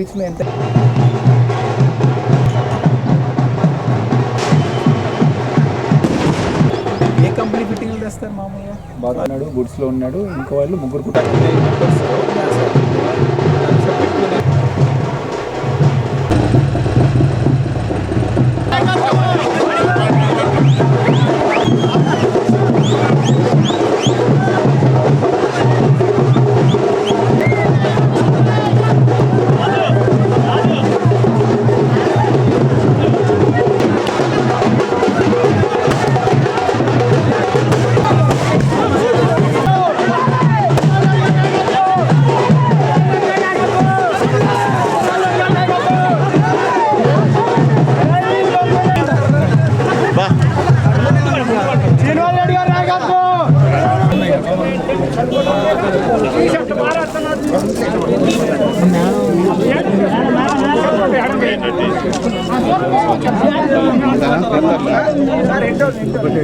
ఎంత ఏ company fitting తెస్తారు మామూలుగా? బాగా ఉన్నాడు గుడ్స్లో ఉన్నాడు ఇంకో వాళ్ళు ముగ్గురు కూడా.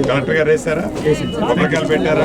కలెక్టర్ గారు వేసారా కొబ్బరికాయలు పెట్టారా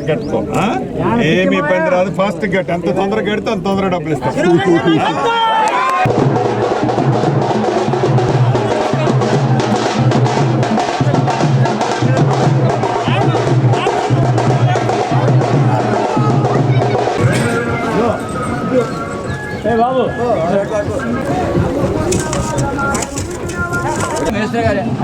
కట్టుకో ఏమి ఇబ్బంది రాదు ఫాస్ట్ గట్ ఎంత తొందరగా కడితే అంత తొందరగా డబ్బులు ఇస్తాం మినిస్టర్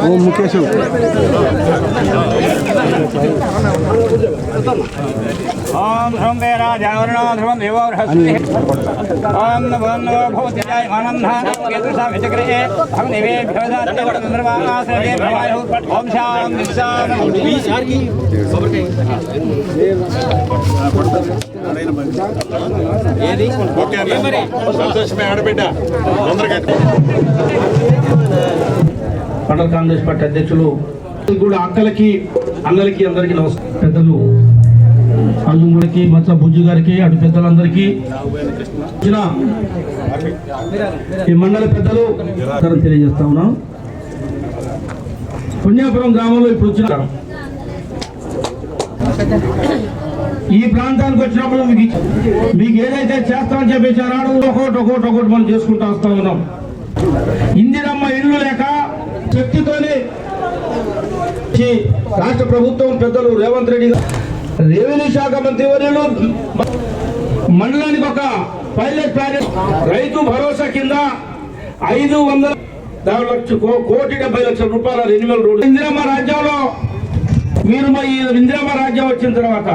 ఓ ముఖేష్. ఓం ధ్రువం వేరాజావరణో ధ్రువం దేవో బృహస్పతి ఓం నమో నమో భవతి ఆనంద విచక్రే అహం నివేభ్యో నిర్వాణాశ్రయే భవాయు ఓం శాంతి శాంతి ఓకే సంతోషమే ఆడబిడ్డ మండల కాంగ్రెస్ పార్టీ అధ్యక్షులు కూడా అక్కలకి అన్నలకి అందరికీ నమస్కారం. పెద్దలు అర్జునుడికి మచ్చ బుజ్జు గారికి అటు పెద్దలందరికీ. ఈ మండల పెద్దలు తెలియజేస్తా ఉన్నాం. పుణ్యాపురం గ్రామంలో ఇప్పుడు వచ్చిన ఈ ప్రాంతానికి వచ్చినప్పుడు మీకు మీకు ఏదైతే చేస్తామని చెప్పేసి నాడు ఒకటి ఒకటి ఒకటి మనం చేసుకుంటూ వస్తా ఉన్నాం. ఇందిరమ్మ ఇల్లు లేక శక్తితోనే రాష్ట్ర ప్రభుత్వం పెద్దలు రేవంత్ రెడ్డి రెవెన్యూ శాఖ మంత్రి వర్యులు మండలానికి ఒక పైలట్ ప్రాజెక్ట్ రైతు భరోసా కింద ఐదు వందల లక్ష కో- కోటి డెబ్బై లక్షల రూపాయల రెన్యువల్ రోడ్ ఇందిరమ్మ రాజ్యంలో మీరు మా ఈ ఇందిరమ్మ రాజ్యం వచ్చిన తర్వాత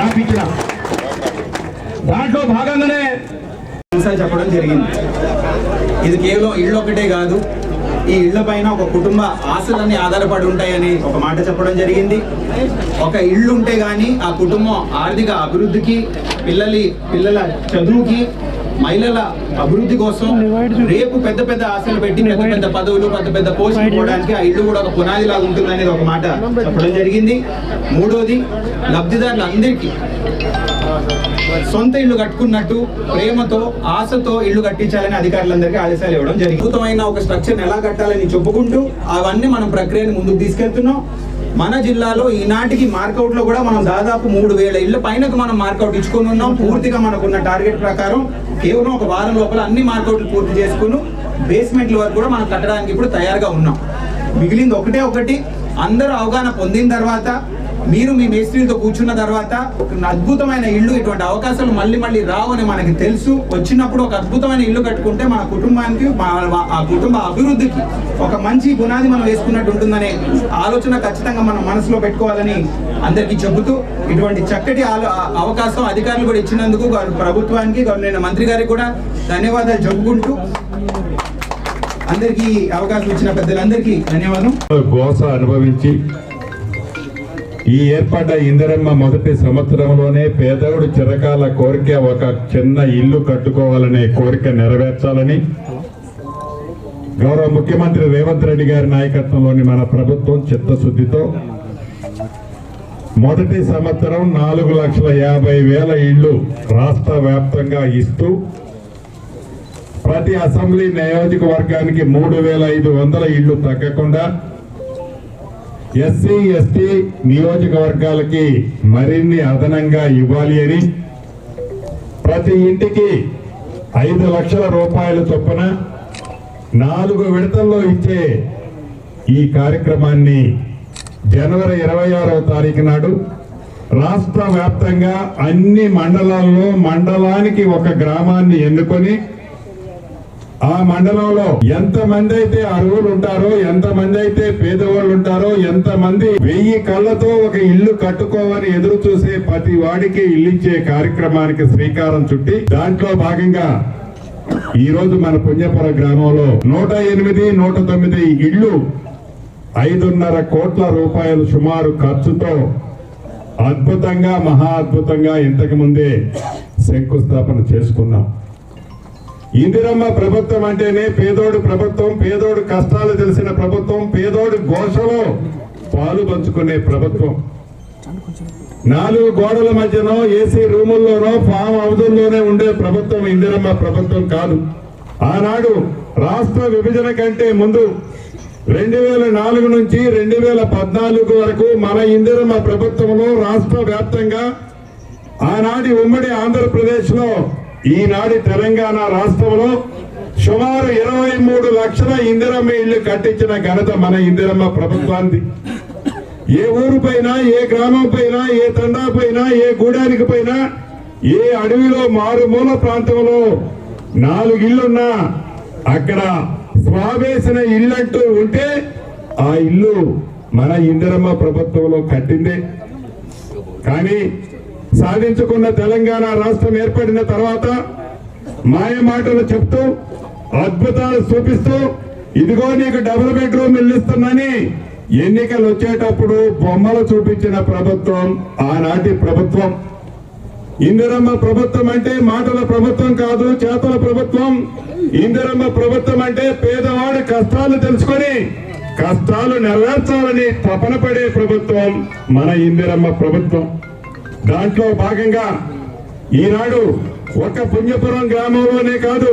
రాపించిన దాంట్లో భాగంగానే చెప్పడం జరిగింది. ఇది కేవలం ఇళ్ళు ఒకటే కాదు ఈ ఇళ్ళ పైన ఒక కుటుంబ ఆశలన్నీ ఆధారపడి ఉంటాయని ఒక మాట చెప్పడం జరిగింది. ఒక ఇల్లు ఉంటే కానీ ఆ కుటుంబం ఆర్థిక అభివృద్ధికి పిల్లలి పిల్లల చదువుకి మహిళల అభివృద్ధి కోసం రేపు పెద్ద పెద్ద ఆశలు పెట్టి పెద్ద పెద్ద పదవులు పెద్ద పెద్ద పోస్టులు పోవడానికి ఆ ఇల్లు కూడా ఒక పునాది లాగా ఉంటుందనేది ఒక మాట చెప్పడం జరిగింది. మూడోది లబ్ధిదారులందరికీ సొంత ఇల్లు కట్టుకున్నట్టు ప్రేమతో ఆశతో ఇల్లు కట్టించాలని అధికారులందరికీ ఆదేశాలు ఇవ్వడం జరిగింది. అద్భుతమైన ఒక స్ట్రక్చర్ ఎలా కట్టాలని చెప్పుకుంటూ అవన్నీ మనం ప్రక్రియను ముందుకు తీసుకెళ్తున్నాం. మన జిల్లాలో ఈనాటికి మార్కౌట్లో కూడా మనం దాదాపు మూడు వేల ఇళ్ళ పైనకు మనం మార్కౌట్ ఇచ్చుకొని ఉన్నాం. పూర్తిగా మనకున్న టార్గెట్ ప్రకారం కేవలం ఒక వారం లోపల అన్ని మార్కౌట్లు పూర్తి చేసుకుని బేస్మెంట్ల వరకు కూడా మనం కట్టడానికి ఇప్పుడు తయారుగా ఉన్నాం. మిగిలింది ఒకటే ఒకటి. అందరూ అవగాహన పొందిన తర్వాత మీరు మీ మేస్త్రీలతో కూర్చున్న తర్వాత ఒక అద్భుతమైన ఇల్లు ఇటువంటి అవకాశాలు మళ్ళీ మళ్ళీ రావు అని మనకి తెలుసు. వచ్చినప్పుడు ఒక అద్భుతమైన ఇల్లు కట్టుకుంటే మన కుటుంబానికి మా- ఆ కుటుంబ అభివృద్ధికి ఒక మంచి పునాది మనం వేసుకున్నట్టు ఉంటుందనే ఆలోచన ఖచ్చితంగా మనం మనసులో పెట్టుకోవాలని అందరికీ చెబుతూ ఇటువంటి చక్కటి ఆలో- అవకాశం అధికారులు కూడా ఇచ్చినందుకు ప్రభుత్వానికి గవర్నమెంట్ మంత్రి గారికి కూడా ధన్యవాదాలు చెప్పుకుంటూ అందరికీ అవకాశం ఇచ్చిన పెద్దలందరికీ ధన్యవాదం. గోస అనుభవించి ఈ ఏర్పడ్డ ఇందిరమ్మ మొదటి సంవత్సరంలోనే పేదవుడు చిరకాల కోరిక ఒక చిన్న ఇల్లు కట్టుకోవాలనే కోరిక నెరవేర్చాలని గౌరవ ముఖ్యమంత్రి రేవంత్ రెడ్డి గారి నాయకత్వంలోని మన ప్రభుత్వం చిత్తశుద్ధితో మొదటి సంవత్సరం నాలుగు లక్షల యాభై వేల ఇళ్ళు రాష్ట్ర వ్యాప్తంగా ఇస్తూ ప్రతి అసెంబ్లీ నియోజకవర్గానికి మూడు వేల ఐదు వందల ఇళ్ళు తగ్గకుండా ఎస్సీ ఎస్టీ నియోజకవర్గాలకి మరిన్ని అదనంగా ఇవ్వాలి అని ప్రతి ఇంటికి ఐదు లక్షల రూపాయల చొప్పున నాలుగు విడతల్లో ఇచ్చే ఈ కార్యక్రమాన్ని జనవరి ఇరవై ఆరవ తారీఖు నాడు రాష్ట్ర వ్యాప్తంగా అన్ని మండలాల్లో మండలానికి ఒక గ్రామాన్ని ఎన్నుకొని ఆ మండలంలో ఎంత మంది అయితే అర్హులు ఉంటారో ఎంత మంది అయితే పేదవాళ్ళు ఉంటారో ఎంత మంది వెయ్యి కళ్ళతో ఒక ఇల్లు కట్టుకోవని ఎదురు చూసే ప్రతి వాడికి ఇల్లు ఇచ్చే కార్యక్రమానికి శ్రీకారం చుట్టి దాంట్లో భాగంగా ఈ రోజు మన పుణ్యపుర గ్రామంలో నూట ఎనిమిది నూట తొమ్మిది ఇళ్ళు ఐదున్నర కోట్ల రూపాయలు సుమారు ఖర్చుతో అద్భుతంగా మహా అద్భుతంగా ఇంతకు ముందే శంకుస్థాపన చేసుకున్నాం. ఇందిరమ్మ ప్రభుత్వం అంటేనే పేదోడు ప్రభుత్వం పేదోడు కష్టాలు తెలిసిన ప్రభుత్వం పేదోడు ఘోషలో పాలు పంచుకునే ప్రభుత్వం. నాలుగు గోడల మధ్యనో ఏసీ రూముల్లోనో ఫామ్ అవధుల్లోనే ఉండే ప్రభుత్వం ఇందిరమ్మ ప్రభుత్వం కాదు. ఆనాడు రాష్ట్ర విభజన కంటే ముందు రెండు వేల నాలుగు నుంచి రెండు వేల పద్నాలుగు వరకు మన ఇందిరమ్మ ప్రభుత్వంలో రాష్ట్ర వ్యాప్తంగా ఆనాటి ఉమ్మడి ఆంధ్రప్రదేశ్లో ఈనాడు తెలంగాణ రాష్ట్రంలో సుమారు ఇరవై మూడు లక్షల ఇందిరమ్మ ఇళ్ళు కట్టించిన ఘనత మన ఇందిరమ్మ ప్రభుత్వానికి ఏ ఊరు పైన ఏ గ్రామం పైన ఏ తండా పైన ఏ గూడానికి పైన ఏ అడవిలో మారుమూల ప్రాంతంలో నాలుగు ఇల్లున్నా అక్కడ స్వావేసిన ఇల్లంటూ ఉంటే ఆ ఇల్లు మన ఇందిరమ్మ ప్రభుత్వంలో కట్టిందే. కానీ సాధించుకున్న తెలంగాణ రాష్ట్రం ఏర్పడిన తర్వాత మాయ మాటలు చెప్తూ అద్భుతాలు చూపిస్తూ ఇదిగో నీకు డబుల్ బెడ్రూమ్ ఇల్లు ఇస్తున్నాని ఎన్నికలు వచ్చేటప్పుడు బొమ్మలు చూపించిన ప్రభుత్వం ఆనాటి ప్రభుత్వం. ఇందిరమ్మ ప్రభుత్వం అంటే మాటల ప్రభుత్వం కాదు చేతల ప్రభుత్వం. ఇందిరమ్మ ప్రభుత్వం అంటే పేదవాడి కష్టాలు తెలుసుకొని కష్టాలు నెరవేర్చాలని తపన పడే ప్రభుత్వం మన ఇందిరమ్మ ప్రభుత్వం. దాంట్లో భాగంగా ఈనాడు ఒక పుణ్యపురం గ్రామంలోనే కాదు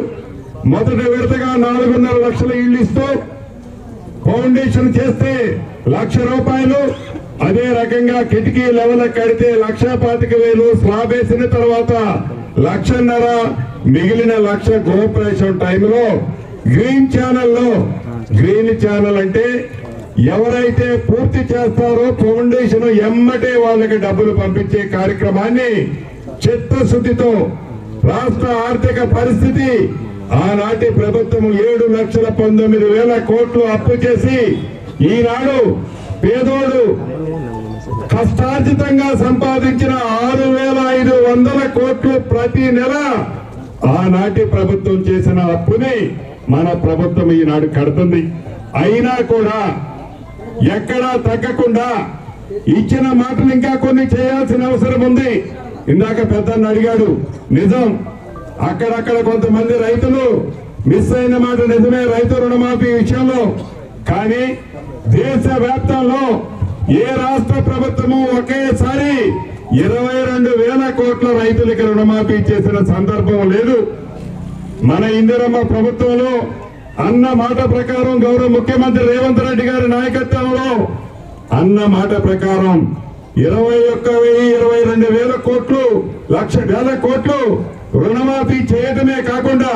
మొదటి విడతగా నాలుగున్నర లక్షల ఇళ్ళు ఇస్తూ ఫౌండేషన్ చేస్తే లక్ష రూపాయలు అదే రకంగా కిటికీ లెవెల్ కడితే లక్ష పాతిక వేలు స్లాబ్ వేసిన తర్వాత లక్షన్నర మిగిలిన లక్ష గృహప్రవేశం టైంలో గ్రీన్ ఛానల్లో గ్రీన్ ఛానల్ అంటే ఎవరైతే పూర్తి చేస్తారో ఫౌండేషన్ ఎమ్మటే వాళ్ళకి డబ్బులు పంపించే కార్యక్రమాన్ని చిత్తశుద్ధితో రాష్ట్ర ఆర్థిక పరిస్థితి ఆనాటి ప్రభుత్వం ఏడు లక్షల పంతొమ్మిది వేల కోట్లు అప్పు చేసి ఈనాడు పేదోడు కష్టార్జితంగా సంపాదించిన ఆరు వేల ఐదు వందల కోట్లు ప్రతి నెల ఆనాటి ప్రభుత్వం చేసిన అప్పుని మన ప్రభుత్వం ఈనాడు కడుతుంది. అయినా కూడా ఎక్కడా తగ్గకుండా ఇచ్చిన మాటలు ఇంకా కొన్ని చేయాల్సిన అవసరం ఉంది. ఇందాక పెద్దన్న అడిగాడు నిజం అక్కడక్కడ కొంతమంది రైతులు మిస్ అయిన మాట నిజమే రైతు రుణమాఫీ విషయంలో. కానీ దేశ వ్యాప్తంలో ఏ రాష్ట్ర ప్రభుత్వము ఒకేసారి ఇరవై రెండు వేల కోట్ల రైతులకి రుణమాఫీ చేసిన సందర్భం లేదు. మన ఇందిరమ్మ ప్రభుత్వంలో అన్న మాట ప్రకారం గౌరవ ముఖ్యమంత్రి రేవంత్ రెడ్డి గారి నాయకత్వంలో అన్న మాట ప్రకారం ఇరవై ఒక్క వెయ్యి ఇరవై రెండు వేల కోట్లు లక్ష వేల కోట్లు రుణమాఫీ చేయటమే కాకుండా